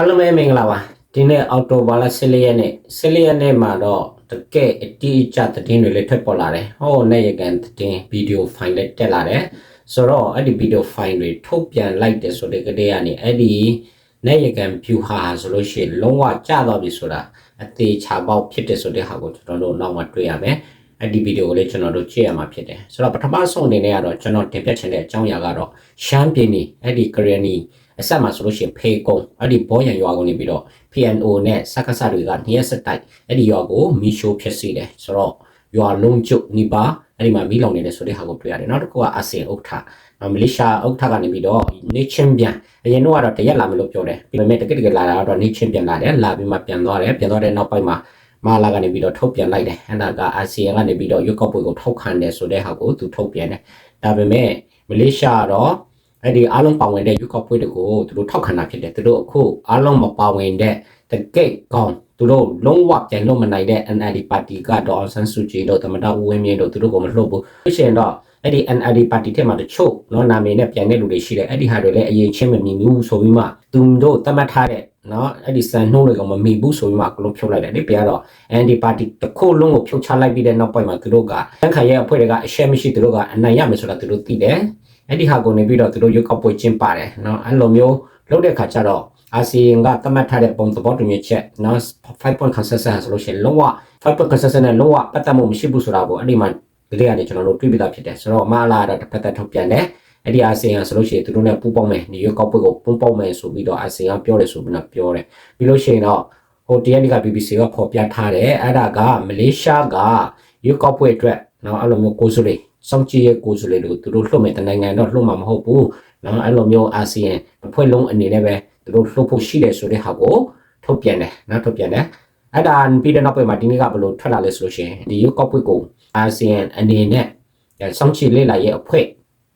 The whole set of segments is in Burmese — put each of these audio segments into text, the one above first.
အားလုံးပဲမင်္ဂလာပါဒီနေ့အော်တိုဘာလ14ရက်နေ့14ရက်နေ့မှာတော့တကယ်အတိအကျသတင်းတွေလည်းထွက်ပေါ်လာတယ်ဟောနဲ့ရကန်သတင်းဗီဒီယိုဖိုင်လည်းတက်လာတယ်ဆိုတော့အဲ့ဒီဗီဒီယိုဖိုင်တွေထုတ်ပြန်လိုက်တယ်ဆိုတဲ့ကတည်းကနေအဲ့ဒီနဲ့ရကန် view ဟာဆိုလို့ရှိရင်လုံးဝကျသွားပြီဆိုတာအသေးချာပေါက်ဖြစ်တယ်ဆိုတဲ့ဟာကိုကျွန်တော်တို့နောက်မှတွေ့ရမယ်အဲ့ဒီဗီဒီယိုကိုလည်းကျွန်တော်တို့ကြည့်ရမှာဖြစ်တယ်ဆိုတော့ပထမဆုံးအနေနဲ့ကတော့ကျွန်တော်တင်ပြချင်တဲ့အကြောင်းအရာကတော့ရှမ်းပြည်နယ်အဲ့ဒီကရနီ အဆက်မှာဆိုလို့ရှိရင်ဖေကုံအဲ့ဒီဘောရံရွာကနေပြီးတော့ PNO နဲ့စက္ကစတွေကနှစ်ရက်ဆက်တိုက်အဲ့ဒီရွာကိုမီရှိုးဖြစ်စီတယ်ဆိုတော့ရွာလုံးကျုပ်နိပါအဲ့ဒီမှာမီးလောင်နေတယ်ဆိုတဲ့ဟာကိုတွေ့ရတယ်နောက်တစ်ခုကအစင်ဥက္ထမလေးရှားဥက္ထကနေပြီးတော့ နေချင်းပြန်အရင်တော့ကတော့တရက်လာမယ်လို့ပြောတယ်ပြီးပေမဲ့တကယ်တကယ်လာတာတော့နေချင်းပြန်လာတယ်လာပြီးမှပြန်သွားတယ်ပြန်သွားတဲ့နောက်ပိုင်းမှာမာလာကနေပြီးတော့ထုတ်ပြန်လိုက်တယ်အဲ့ဒါကအာဆီယံကနေပြီးတော့ရွက်ကောက်ပွဲကိုထောက်ခံတယ်ဆိုတဲ့ဟာကိုသူထုတ်ပြန်တယ်ဒါပေမဲ့မလေးရှားကတော့ အဲ့ဒီအားလုံးပါဝင်တဲ့ရွက်ကောက်ပွဲတွေကိုသူတို့ထောက်ခံတာဖြစ်တယ်သူတို့အခုအားလုံးမပါဝင်တဲ့တကယ့်ကောင်းသူတို့လုံးဝပြန်လို့မနိုင်တဲ့ NLD ပါတီကတော့အောင်ဆန်းစုကြည်တို့သမ္မတဦးဝင်းမြင့်တို့သူတို့ကိုမလှုပ်ဘူးဖြစ်ရှင်တော့အဲ့ဒီ NLD ပါတီထဲမှာတချို့နော်နာမည်နဲ့ပြန်တဲ့လူတွေရှိတယ်အဲ့ဒီဟာတွေလည်းအရင်ချင်းမမြင်ဘူးဆိုပြီးမှသူတို့သတ်မှတ်ထားတဲ့နော်အဲ့ဒီစံနှုန်းတွေကမမီဘူးဆိုပြီးမှအကုန်လုံးဖြုတ်လိုက်တယ်ဒီပြတော့ NLD ပါတီတစ်ခုလုံးကိုဖြုတ်ချလိုက်ပြီးတဲ့နောက်ပိုင်းမှာသူတို့ကတန်ခါရဲ့အဖွဲ့တွေကအရှက်မရှိသူတို့ကအနိုင်ရမယ်ဆိုတာသူတို့သိတယ် အဲ့ဒီဟာကိုနေပြီးတော့သူတို့ရွေးကောက်ပွဲကျင်းပါတယ်နော်အဲ့လိုမျိုးလုပ်တဲ့ခါကျတော့အာဆီယံကသတ်မှတ်ထားတဲ့ပုံသဘောတူညီချက်နော်5 point consensus ဆိုလို့ရှိရင်လုံးဝ5 point consensus နဲ့လုံးဝပတ်သက်မှုမရှိဘူးဆိုတာကိုအဲ့ဒီမှာဒီလေးကနေကျွန်တော်တို့တွေးပြတာဖြစ်တယ်ဆိုတော့မလာတော့တစ်ဖက်သက်ထုတ်ပြန်တယ်အဲ့ဒီအာဆီယံဆိုလို့ရှိရင်သူတို့ ਨੇ ပူးပေါင်းမယ်ဒီရွေးကောက်ပွဲကိုပူးပေါင်းမယ်ဆိုပြီးတော့အာဆီယံပြောတယ်ဆိုပြီးတော့ပြောတယ်ပြီးလို့ရှိရင်တော့ဟို TND က BBC ကဖော်ပြထားတယ်အဲ့ဒါကမလေးရှားကရွေးကောက်ပွဲအတွက်နော်အဲ့လိုမျိုးကိုယ်စုလေး စောင့်ကြည့်ရဲ့ကိုယ်စုလေးတွေကိုသူတို့လှုပ်မယ်တနိုင်ငံတော့လှုပ်မှာမဟုတ်ဘူးနော်အဲ့လိုမျိုးအာဆီယံအဖွဲ့လုံးအနေနဲ့ပဲသူတို့လှုပ်ဖို့ရှိတယ်ဆိုတဲ့ဟာကိုထုတ်ပြန်တယ်နော်ထုတ်ပြန်တယ်အဲ့ဒါပြီးတဲ့နောက်ပိုင်းမှာဒီနေ့ကဘယ်လိုထွက်လာလဲဆိုလို့ရှိရင်ဒီရွေးကောက်ပွဲကိုအာဆီယံအနေနဲ့စောင့်ကြည့်လေ့လာရဲ့အဖွဲ့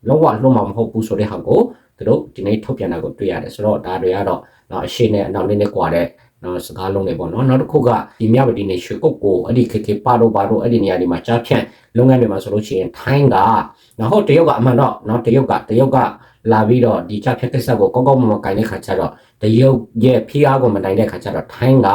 လုံးဝလုံးဝမဟုတ်ဘူးဆိုတဲ့ဟာကိုသူတို့ဒီနေ့ထုတ်ပြန်တာကိုတွေ့ရတယ်ဆိုတော့ဒါတွေကတော့တော့အရှိနဲ့အနောက်လေးနဲ့ကွာတဲ့ နော်စကားလုံးတွေပေါ့နော်နောက်တစ်ခုကဒီမြဝတီနေရွှေကုတ်ကိုအဲ့ဒီခေခေပါတော့ပါတော့အဲ့ဒီနေရာဒီမှာကြားဖြန့်လုပ်ငန်းတွေမှာဆိုလို့ရှိရင်ထိုင်းကနော်ဟုတ်တရုတ်ကအမှန်တော့နော်တရုတ်ကတရုတ်ကလာပြီးတော့ဒီကြားဖြန့်ကိစ္စကိုကောင်းကောင်းမွန်မွန်ကင်တဲ့ခါကျတော့တရုတ်ရဲ့ဖိအားကိုမနိုင်တဲ့ခါကျတော့ထိုင်းက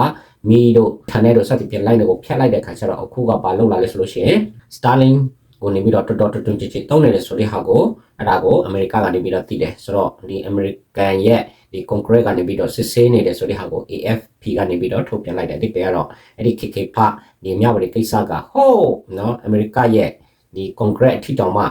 မီတို့ဌာနယ်တို့စသဖြင့်လိုက်တွေကိုဖျက်လိုက်တဲ့ခါကျတော့အခုကဘာလုပ်လာလဲဆိုလို့ရှိရင် Starlink ကိုနေပြီးတော့တော်တော်တွန်းကြည်ကြည်တုံးနေတယ်ဆိုတဲ့ဟာကိုအဲ့ဒါကိုအမေရိကကနေပြီးတော့တည်တယ်ဆိုတော့ဒီအမေရိကန်ရဲ့ ဒီကွန်ကရစ်ကနေပြီးတော့စစ်ဆေးနေတယ်ဆိုတဲ့ဟာကို AFP ကနေပြီးတော့ထုတ်ပြန်လိုက်တယ်ဒီပေကတော့အဲ့ဒီ KK ဖဒီမြဝတီကိစ္စကဟိုးနော်အမေရိကရဲ့ဒီကွန်ကရစ်အထိတောင်မှ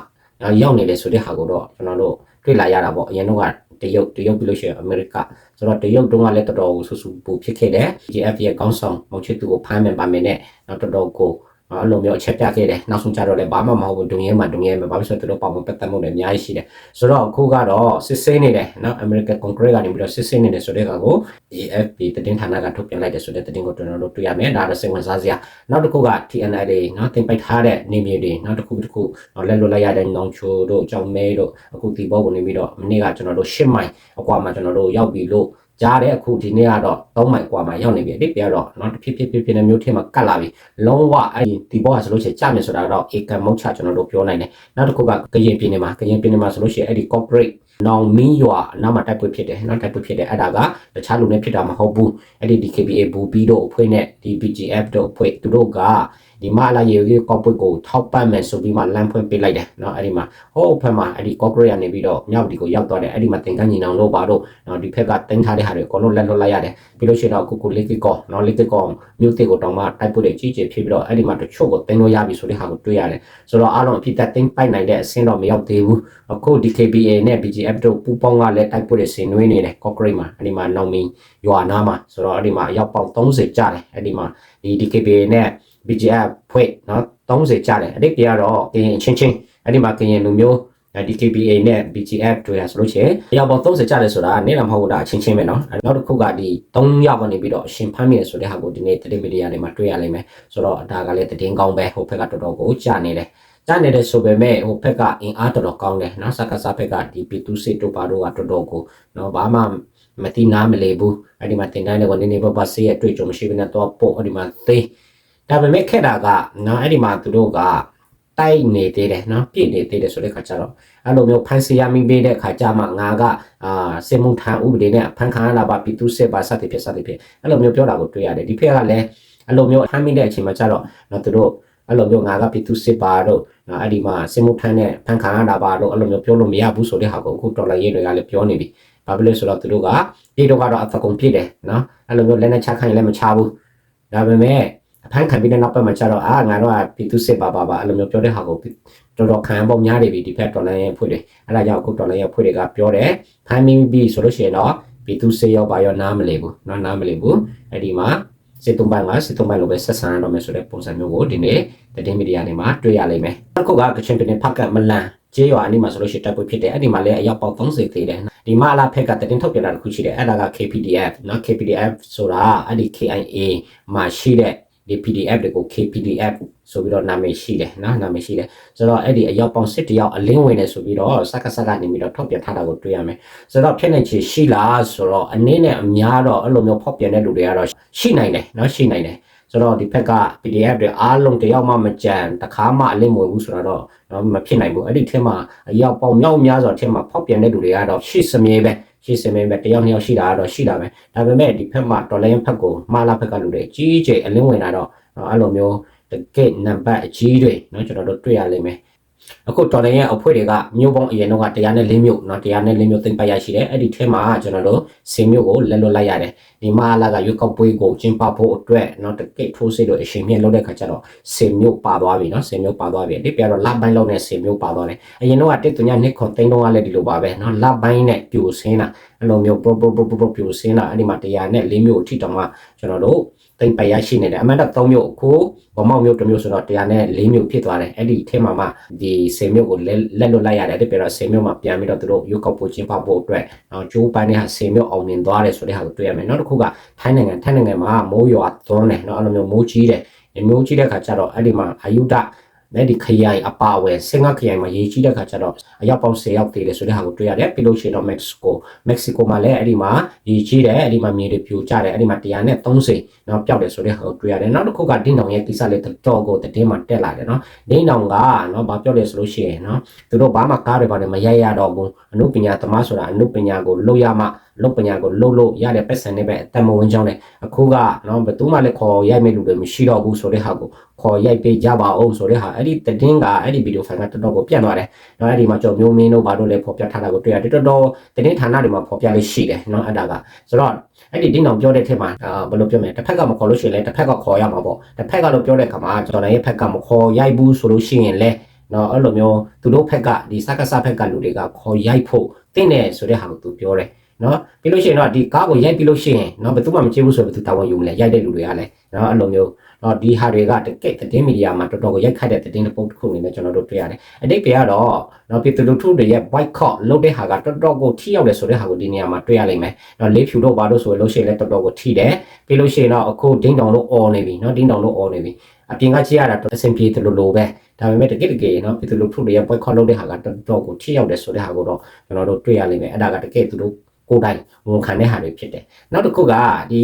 ရောက်နေတယ်ဆိုတဲ့ဟာကိုတော့ကျွန်တော်တို့တွေ့လာရတာပေါ့အရင်တော့ကတရုတ်တရုတ်ပြီးလို့ရှိရင်အမေရိကဆိုတော့တရုတ်တုန်းကလည်းတော်တော်ဆူဆူပူဖြစ်ခဲ့တယ် GF ရဲ့ကောင်းဆောင်မောင်ချစ်သူကိုဖမ်းမယ်ပါမယ်နဲ့တော့တော်တော်ကို အဲ့လိုမျိုးအချက်ပြခဲ့တယ်နောက်ဆုံးကြတော့လည်းဘာမှမဟုတ်ဘူးဒုံရဲမှာဒုံရဲမှာဘာဖြစ်လို့သူတို့ပေါဝင်ပတ်သက်မှုတွေအများကြီးရှိတယ်ဆိုတော့အခုကတော့စစ်ဆေးနေတယ်နော် American Congress ကနေပြီးတော့စစ်ဆေးနေတယ်ဆိုတဲ့ကောင်ကို AFP သတင်းဌာနကထုတ်ပြန်လိုက်တယ်ဆိုတဲ့သတင်းကိုကျွန်တော်တို့တွေ့ရမယ်ဒါတော့စိတ်ဝင်စားစရာနောက်တစ်ခုက TNL နော်တင်ပိုက်ထားတဲ့နေမြေတွေနောက်တစ်ခုတစ်ခုလက်လွတ်လိုက်ရတဲ့နောင်ချိုတို့ကြောင်မဲတို့အခုဒီဘောကိုနေပြီးတော့မနေ့ကကျွန်တော်တို့ရှစ်မိုင်အကွာမှာကျွန်တော်တို့ရောက်ပြီလို့ ကြားတဲ့အခုဒီနေ့ကတော့3မိုင်กว่าမှာရောက်နေပြီဒီပြတော့เนาะတဖြည်းဖြည်းဖြည်းဖြည်းနဲ့မျိုးထင်းမှာကတ်လာပြီလုံးဝအဲ့ဒီဒီဘောကဆိုလို့ရှိရင်ကြမယ်ဆိုတာတော့ဧကမုတ်ချကျွန်တော်တို့ပြောနိုင်တယ်နောက်တစ်ခုကကရင်ပြည်နယ်မှာကရင်ပြည်နယ်မှာဆိုလို့ရှိရင်အဲ့ဒီ corporate နောင်မင်းရွာနားမှာတိုက်ပွဲဖြစ်တယ်နော်တိုက်ပွဲဖြစ်တယ်အဲ့ဒါကတခြားလူနဲ့ဖြစ်တာမဟုတ်ဘူးအဲ့ဒီ DKBA ဘူပီတို့အဖွဲ့နဲ့ဒီ BGF တို့အဖွဲ့သူတို့ကဒီမလာရေကြီးကော့ပွတ်ကိုထောက်ပံ့မယ်ဆိုပြီးမှလမ်းဖွင့်ပေးလိုက်တယ်နော်အဲ့ဒီမှာဟိုဖက်မှာအဲ့ဒီကော့ကရိတ်ကနေပြီးတော့မြောက်ဒီကိုရောက်သွားတယ်အဲ့ဒီမှာတင်ကန်းညီနောင်တို့ပါတို့နော်ဒီဖက်ကတင်ထားတဲ့ဟာတွေအကုန်လုံးလက်လွတ်လိုက်ရတယ်ပြီးလို့ရှိရင်တော့ကိုကိုလေးကကောနော်လေးကကောမြို့တစ်ကိုတောင်မှတိုက်ပွဲတွေကြီးကြီးဖြစ်ပြီးတော့အဲ့ဒီမှာတချို့ကိုတင်လို့ရပြီဆိုတဲ့ဟာကိုတွေ့ရတယ်ဆိုတော့အားလုံးအဖြစ်သက်တင်ပိုက်နိုင်တဲ့အဆင့်တော့မရောက်သေးဘူးအခု DKBA နဲ့ BGF တို့ပူပေါင်းကလည်းတိုက်ပွတ်တွေဆင်နွှဲနေတယ် corporate မှာအဲ့ဒီမှာနောင်မင်းရွာနားမှာဆိုတော့အဲ့ဒီမှာအရောက်ပေါင်း30ကျတယ်အဲ့ဒီမှာဒီ DKBA နဲ့ BGF ဖွဲ့เนาะ30ကျတယ်အတိတ်ကတော့ကရင်ချင်းချင်းအဲ့ဒီမှာကရင်လူမျိုး DKBA နဲ့ BGF တွေ့ရဆိုလို့ရှိရင်အရောက်ပေါင်း30ကျတယ်ဆိုတာနေလာမဟုတ်တာအချင်းချင်းပဲเนาะနောက်တစ်ခုကဒီ3ရောက်ကနေပြီးတော့အရှင်ဖမ်းမိရဆိုတဲ့ဟာကိုဒီနေ့သတင်းမီဒီယာတွေမှာတွေ့ရလိမ့်မယ်ဆိုတော့ဒါကလည်းသတင်းကောင်းပဲဟိုဘက်ကတော်တော်ကိုကြာနေတယ် ကြနေတယ်ဆိုပေမဲ့ဟိုဘက်ကအင်အားတော်တော်ကောင်းတယ်နော်စကားစားဘက်ကဒီပီတူစစ်တို့ပါတို့ကတော်တော်ကိုနော်ဘာမှမတိနာမလေဘူးအဲ့ဒီမှာတင်တိုင်းလည်းကနေနေပပဆေးရတွေ့ကြုံမရှိဘဲနဲ့တော့ပို့အဲ့ဒီမှာသေးဒါပေမဲ့ခက်တာကနော်အဲ့ဒီမှာသူတို့ကတိုက်နေသေးတယ်နော်ပြည့်နေသေးတယ်ဆိုတဲ့ခါကျတော့အဲ့လိုမျိုးဖန်စီရမိပေးတဲ့ခါကျမှငါကအာစေမှုထံဥပဒေနဲ့ဖန်ခံရတာပါပြည်သူစစ်ပါစသည်ဖြစ်စသည်ဖြစ်အဲ့လိုမျိုးပြောတာကိုတွေ့ရတယ်ဒီဖက်ကလည်းအဲ့လိုမျိုးဖမ်းမိတဲ့အချိန်မှာကျတော့နော်သူတို့အဲ့လိုမျိုးငါကပြည်သူစစ်ပါတော့ အဲ့ဒီမှာစေမှုထံနဲ့ဖန်ခံရတာပါတော့အဲ့လိုမျိုးပြောလို့မရဘူးဆိုတဲ့ဟာကိုအခုတော်လိုင်းရေးတွေကလည်းပြောနေပြီဘာဖြစ်လို့ဆိုတော့သူတို့ကပြည်တော့ကတော့အသကုန်ဖြစ်တယ်နော်အဲ့လိုမျိုးလက်နဲ့ချခိုင်းလည်းမချဘူးဒါပေမဲ့အဖမ်းခံပြီးတဲ့နောက်ပတ်မှာကျတော့အာငါတို့ကပြည်သူစစ်ပါပါပါအဲ့လိုမျိုးပြောတဲ့ဟာကိုတော်တော်ခံရပုံများနေပြီဒီဖက်တော်လိုင်းရဲ့ဖွဲ့တွေအဲ့ဒါကြောင့်အခုတော်လိုင်းရဲ့ဖွဲ့တွေကပြောတယ်ဖမ်းမိပြီဆိုလို့ရှိရင်တော့ပြည်သူစစ်ရောက်ပါရောနားမလည်ဘူးနော်နားမလည်ဘူးအဲ့ဒီမှာ စစ်တုံးပိုင်းကစစ်တုံးပိုင်းလိုပဲဆက်ဆံရတော့မယ်ဆိုတဲ့ပုံစံမျိုးကိုဒီနေ့တည်မီဒီယာတွေမှာတွေ့ရလိမ့်မယ်အခုကကချင်ပြည်နယ်ဖက်ကမလန်ကျေးရွာအနီးမှာဆိုလို့ရှိရင်တပ်ပွဲဖြစ်တယ်အဲ့ဒီမှာလည်းအရောက်ပေါက်30သေးတယ်ဒီမှာအလားဖက်ကတည်ထုတ်ပြတာတစ်ခုရှိတယ်အဲ့ဒါက KPDF နော် KPDF ဆိုတာအဲ့ဒီ KIA မှာရှိတဲ့ဒီ PDF တွေကို KPDF ဆိုပြီးတော့နာမည်ရှိတယ်နော်နာမည်ရှိတယ်ဆိုတော့အဲ့ဒီအရောက်ပေါင်းစစ်တယောက်အလင်းဝင်နေဆိုပြီးတော့စက္ကစကနေပြီးတော့ထုတ်ပြန်ထားတာကိုတွေ့ရမယ်ဆိုတော့ဖြစ်နေချေရှိလားဆိုတော့အနည်းနဲ့အများတော့အဲ့လိုမျိုးဖောက်ပြန်တဲ့လူတွေကတော့ရှိနိုင်တယ်နော်ရှိနိုင်တယ်ဆိုတော့ဒီဘက်က PDF တွေအားလုံးတယောက်မှမကြံတခါမှအလင်းမဝင်ဘူးဆိုတော့တော့မဖြစ်နိုင်ဘူးအဲ့ဒီထဲမှာအရောက်ပေါင်းမြောက်များစွာထဲမှာဖောက်ပြန်တဲ့လူတွေကတော့ရှိစမြဲပဲရှိစမြဲပဲတယောက်နှစ်ယောက်ရှိတာကတော့ရှိတာပဲဒါပေမဲ့ဒီဘက်မှာတော်လိုင်းဘက်ကိုမာလာဘက်ကလူတွေကြီးကြီးအလင်းဝင်တာတော့အဲ့လိုမျိုး တကယ့်နံပါတ်အကြီးတွေเนาะကျွန်တော်တို့တွေ့ရလိမ့်မယ်အခုတော်တယ်ရဲ့အဖွဲ့တွေကမြို့ပေါင်းအရင်တော့က104မြို့เนาะ104မြို့သိမ့်ပိုက်ရရှိတယ်အဲ့ဒီထဲမှာကျွန်တော်တို့10မြို့ကိုလက်လွတ်လိုက်ရတယ်ဒီမှာလာကရွေးကောက်ပွဲကိုကျင်းပဖို့အတွက်เนาะတကယ့်ထိုးစစ်တို့အချိန်မြင့်လုပ်တဲ့ခါကျတော့10မြို့ပါသွားပြီเนาะ10မြို့ပါသွားပြီဒီပြတော့လပိုင်းလောက်နဲ့10မြို့ပါသွားတယ်အရင်တော့ကတစ်တုညနှစ်ခွန်သိန်းတော့ကလည်းဒီလိုပါပဲเนาะလပိုင်းနဲ့ပြိုစင်းတာ အဲ့လိုမျိုး pro pro pro pro ပြိုစင်းတာအဲ့ဒီမှာ104မြို့အထိတောင်မှကျွန်တော်တို့တိမ်ပရရှိနေတယ်အမှန်တော့3မြို့အခုဗမောက်မြို့တစ်မြို့ဆိုတော့100နဲ့4မြို့ဖြစ်သွားတယ်အဲ့ဒီထဲမှာမှဒီ10မြို့ကိုလက်လွတ်လိုက်ရတယ်အဲ့ဒီပြတော့10မြို့မှာပြန်ပြီးတော့သူတို့ရုပ်ကောက်ဖို့ကျင်းပဖို့အတွက်နော်ဂျိုးပိုင်းနဲ့ဟာ10မြို့အောင်မြင်သွားတယ်ဆိုတဲ့ဟာကိုတွေ့ရမယ်နောက်တစ်ခုကထိုင်းနိုင်ငံထိုင်းနိုင်ငံမှာမိုးရွာသွန်းတယ်နော်အဲ့လိုမျိုးမိုးကြီးတယ်မိုးကြီးတဲ့ခါကျတော့အဲ့ဒီမှာအာယုဒ နဲ့ဒီခရိုင်အပါဝယ်ဆင်ကခရိုင်မှာရေးကြီးတဲ့ခါကျတော့အရောက်ပေါင်း10ရောက်တည်တယ်ဆိုတဲ့ဟာကိုတွေ့ရတယ်ပြီးလို့ရှိရင်တော့မက္ကဆီကိုမက္ကဆီကိုမှာလည်းအဲ့ဒီမှာရေးကြီးတယ်အဲ့ဒီမှာမြေတွေပြိုကျတယ်အဲ့ဒီမှာ130နော်ပျောက်တယ်ဆိုတဲ့ဟာကိုတွေ့ရတယ်နောက်တစ်ခုကဒင်းတောင်ရဲ့ကိစ္စလေးတော်ကိုတည်င်းမှာတက်လာတယ်နော်ဒင်းတောင်ကနော်ဘာပြောလဲဆိုလို့ရှိရင်နော်သူတို့ဘာမှကားတွေဘာတွေမရိုက်ရတော့ဘူးအမှုပညာသမားဆိုတာအမှုပညာကိုလုပ်ရမှ လုပ်ပညာကိုလုပ်လို့ရတဲ့ပတ်စံနဲ့ပဲအတမဝင်ကြောင်းလေအခုကနော်ဘယ်သူမှလည်းခေါ်ရိုက်မဲ့လူတွေမရှိတော့ဘူးဆိုတဲ့ဟာကိုခေါ်ရိုက်ပေးကြပါအောင်ဆိုတဲ့ဟာအဲ့ဒီတည်င်းကအဲ့ဒီဗီဒီယိုဖိုင်ကတော်တော်ကိုပြန့်သွားတယ်နော်အဲ့ဒီမှာကြော်မျိုးမင်းတို့ဘာလို့လဲဖော်ပြထားတာကိုတွေ့ရတယ်တော်တော်တည်င်းဌာနတွေမှာဖော်ပြလေးရှိတယ်နော်အဲ့ဒါကဆိုတော့အဲ့ဒီတင်းအောင်ပြောတဲ့ထက်မှာအာဘယ်လိုပြောမလဲတစ်ဖက်ကမခေါ်လို့ရှိရင်လည်းတစ်ဖက်ကခေါ်ရမှာပေါ့တစ်ဖက်ကလို့ပြောတဲ့အခါမှာကျွန်တော်ရဲ့ဖက်ကမခေါ်ရိုက်ဘူးဆိုလို့ရှိရင်လည်းနော်အဲ့လိုမျိုးသူတို့ဖက်ကဒီစကားစဖက်ကလူတွေကခေါ်ရိုက်ဖို့တင်းတယ်ဆိုတဲ့ဟာကိုသူပြောတယ် နော်ပြီးလို့ရှိရင်တော့ဒီကားကိုရိုက်ပြီးလို့ရှိရင်နော်ဘယ်သူမှမကြည့်ဘူးဆိုတော့သူတာဝန်ယူမလဲရိုက်တဲ့လူတွေကလည်းနော်အဲ့လိုမျိုးနော်ဒီဟာတွေကတကယ့်သတင်းမီဒီယာမှာတော်တော်ကိုရိုက်ခတ်တဲ့သတင်းတစ်ပုဒ်တစ်ခုအနေနဲ့ကျွန်တော်တို့တွေ့ရတယ်အတိတ်တွေကတော့နော်ပြည်သူလူထုတွေရဲ့ boycott လုပ်တဲ့ဟာကတော်တော်ကိုထိရောက်တယ်ဆိုတဲ့ဟာကိုဒီနေရာမှာတွေ့ရလိမ့်မယ်နော်လေးဖြူတို့ဘာလို့ဆိုလို့ရှိရင်လည်းတော်တော်ကိုထိတယ်ပြီးလို့ရှိရင်တော့အခုဒင်းတောင်တို့អော်နေပြီနော်ဒင်းတောင်တို့អော်နေပြီအပြင်ကကြည့်ရတာအဆင်ပြေတယ်လို့လိုပဲဒါပေမဲ့တကယ်တကယ်နော်ပြည်သူလူထုတွေရဲ့ boycott လုပ်တဲ့ဟာကတော်တော်ကိုထိရောက်တယ်ဆိုတဲ့ဟာကိုတော့ကျွန်တော်တို့တွေ့ရလိမ့်မယ်အဲ့ဒါကတကယ်သူတို့ ကိုယ်တိုင်ဝန်ခံတဲ့ဟာတွေဖြစ်တယ်နောက်တစ်ခုကဒီ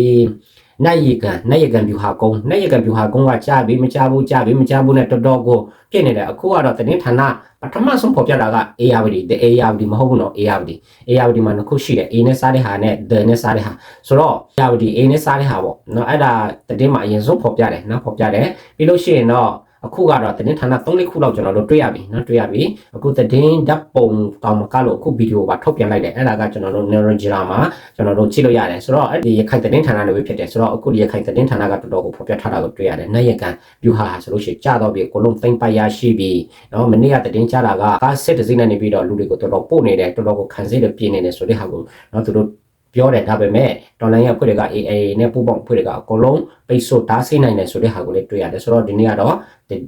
နိုင်ရကန်နိုင်ရကန်ဗျူဟာကုန်းနိုင်ရကန်ဗျူဟာကုန်းကကြားပြီးမကြားဘူးကြားပြီးမကြားဘူးနဲ့တော်တော်ကိုပြည့်နေတယ်အခုကတော့တင်းဌာနပထမဆုံးဖော်ပြတာက ARD တဲ့ ARD မဟုတ်ဘူးနော် ARD ARD မှာနှစ်ခုရှိတယ် A နဲ့စားတဲ့ဟာနဲ့ D နဲ့စားတဲ့ဟာဆိုတော့ ARD A နဲ့စားတဲ့ဟာပေါ့နော်အဲ့ဒါတင်းမှာအရင်ဆုံးဖော်ပြတယ်နော်ဖော်ပြတယ်ပြီးလို့ရှိရင်တော့ အခုကတော့သတင်းဌာန၃လေးခုလောက်ကျွန်တော်တို့တွေ့ရပြီနော်တွေ့ရပြီအခုသတင်းဓာတ်ပုံကောင်မကလို့အခုဗီဒီယိုပါထုတ်ပြန်လိုက်တယ်အဲ့ဒါကကျွန်တော်တို့ Narangila မှာကျွန်တော်တို့ကြည့်လို့ရတယ်ဆိုတော့အဲ့ဒီရခိုင်သတင်းဌာနတွေပဲဖြစ်တယ်ဆိုတော့အခုရခိုင်သတင်းဌာနကတော်တော်ကိုဖော်ပြထားတာကိုတွေ့ရတယ်နိုင်ရကန်ဗျူဟာဆိုလို့ရှိရင်ကြာတော့ပြီအကုန်လုံးသိမ့်ပိုက်ရရှိပြီနော်မနေ့ကသတင်းကြားတာကကားစစ်တစ်စီးနဲ့နေပြီးတော့လူတွေကိုတော်တော်ပို့နေတယ်တော်တော်ကိုခံစစ်တွေပြင်နေတယ်ဆိုတဲ့ဟာကိုနော်သူတို့ ပြောတယ်ဒါပေမဲ့တော်လိုင်းရအဖွဲ့တွေက AA နဲ့ပူပေါင်းအဖွဲ့တွေကအကုန်လုံးပိတ်ဆို့တားဆီးနိုင်တယ်ဆိုတဲ့ဟာကိုလည်းတွေ့ရတယ်ဆိုတော့ဒီနေ့ကတော့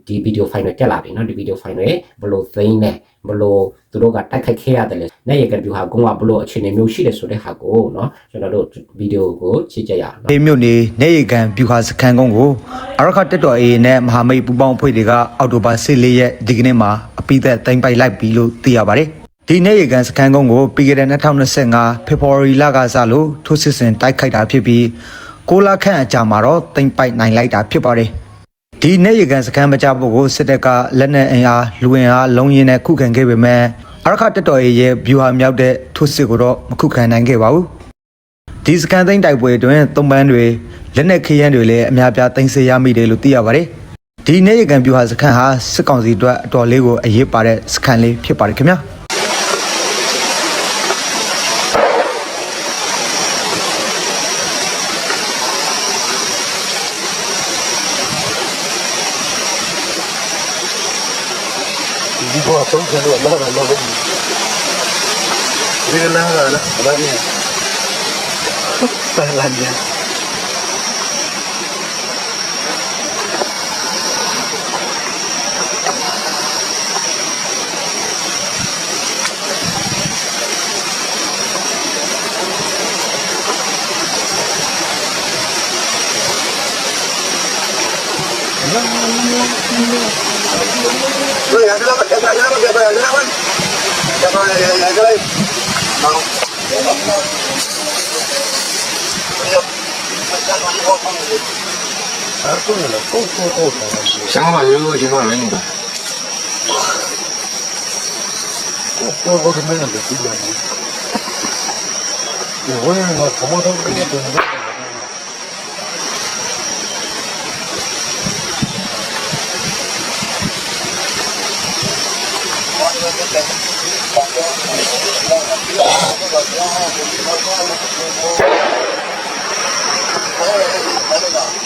ဒီဗီဒီယိုဖိုင်တွေတက်လာပြီเนาะဒီဗီဒီယိုဖိုင်တွေဘယ်လိုသိမ်းလဲဘယ်လိုသူတို့ကတိုက်ခိုက်ခဲ့ရတယ်လဲနဲ့ရကဗျူဟာကုန်းကဘယ်လိုအခြေအနေမျိုးရှိတယ်ဆိုတဲ့ဟာကိုเนาะကျွန်တော်တို့ဗီဒီယိုကိုကြည့်ကြရအောင် အေးမြို့နေနေရီကန်ဗျူဟာစခန်းကုန်းကိုအရခတက်တော်အေးနဲ့မဟာမိတ်ပူပေါင်းအဖွဲ့တွေကအောက်တိုဘာ14ရက်ဒီကနေ့မှာအပိသက်တင်ပိုက်လိုက်ပြီလို့သိရပါတယ်။ ဒီနေရီကန်စခန်းကုန်းကိုပြီးခဲ့တဲ့2025ဖေဖော်ဝါရီလကစလို့ထိုးစစ်ဆင်တိုက်ခိုက်တာဖြစ်ပြီး6လခန့်အကြာမှာတော့တင်ပိုက်နိုင်လိုက်တာဖြစ်ပါတယ်။ဒီနေရကန်စခန်းမကြဖို့ကိုစစ်တပ်ကလက်နက်အင်အားလူဝင်အားလုံးရင်းနဲ့ခုခံခဲ့ပေမဲ့အရခတက်တော်ရဲ့ဗျူဟာမြောက်တဲ့ထိုးစစ်ကိုတော့မခုခံနိုင်ခဲ့ပါဘူးဒီစကန်သိန်းတိုက်ပွဲတွင်သုံးပန်းတွေလက်နက်ခရမ်းတွေလည်းအများပြားတင်ဆက်ရမိတယ်လို့သိရပါတယ်ဒီနေရကန်ဗျူဟာစခန်းဟာစစ်ကောင်စီအတွက်အတော်လေးကိုအရေးပါတဲ့စခန်းလေးဖြစ်ပါတယ်ခင်ဗျာ ဒီဘောဆုံးတယ်လို့လာလာလာဒီဒီ လာလာလာလာနေပါလာနေ 想法就是情况人的。我我他妈的这个，我也我他妈都跟你 Thank you.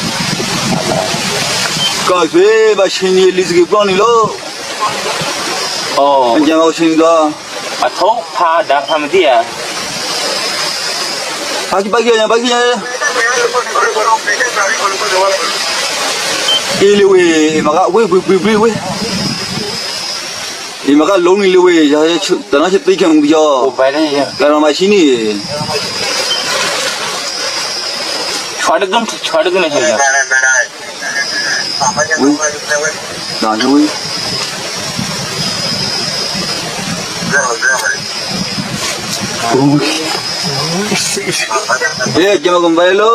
Kau be macam ni list ke plan ni lo. 哦， Macam macam ni lah. 啊，头怕打他们的啊， Bagi bagi aja bagi aja. Ini we maka we we we we we. Ini maka long ni we ya ya tanah cepat ikan 我 dia. 白了一下， Kalau macam ni. 穿的跟穿的跟那些 的，Nah, ni we. Eh, jangan kembali lo.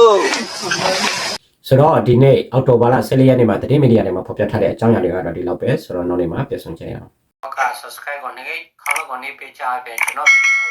ဆိုတော့ဒီနေ့အော်တိုဘာလ14ရက်နေ့မှာသတင်းမီဒီယာတွေမှာဖော်ပြထားတဲ့အကြောင်းအရာတွေကတော့ဒီလောက်ပဲဆိုတော့နောက်နေ့မှာပြန်ဆောင်ကြရအောင်က subscribe ကိုနေခေါင်းကိုနေပေးချပေးကျွန်တော်ဗီဒီယို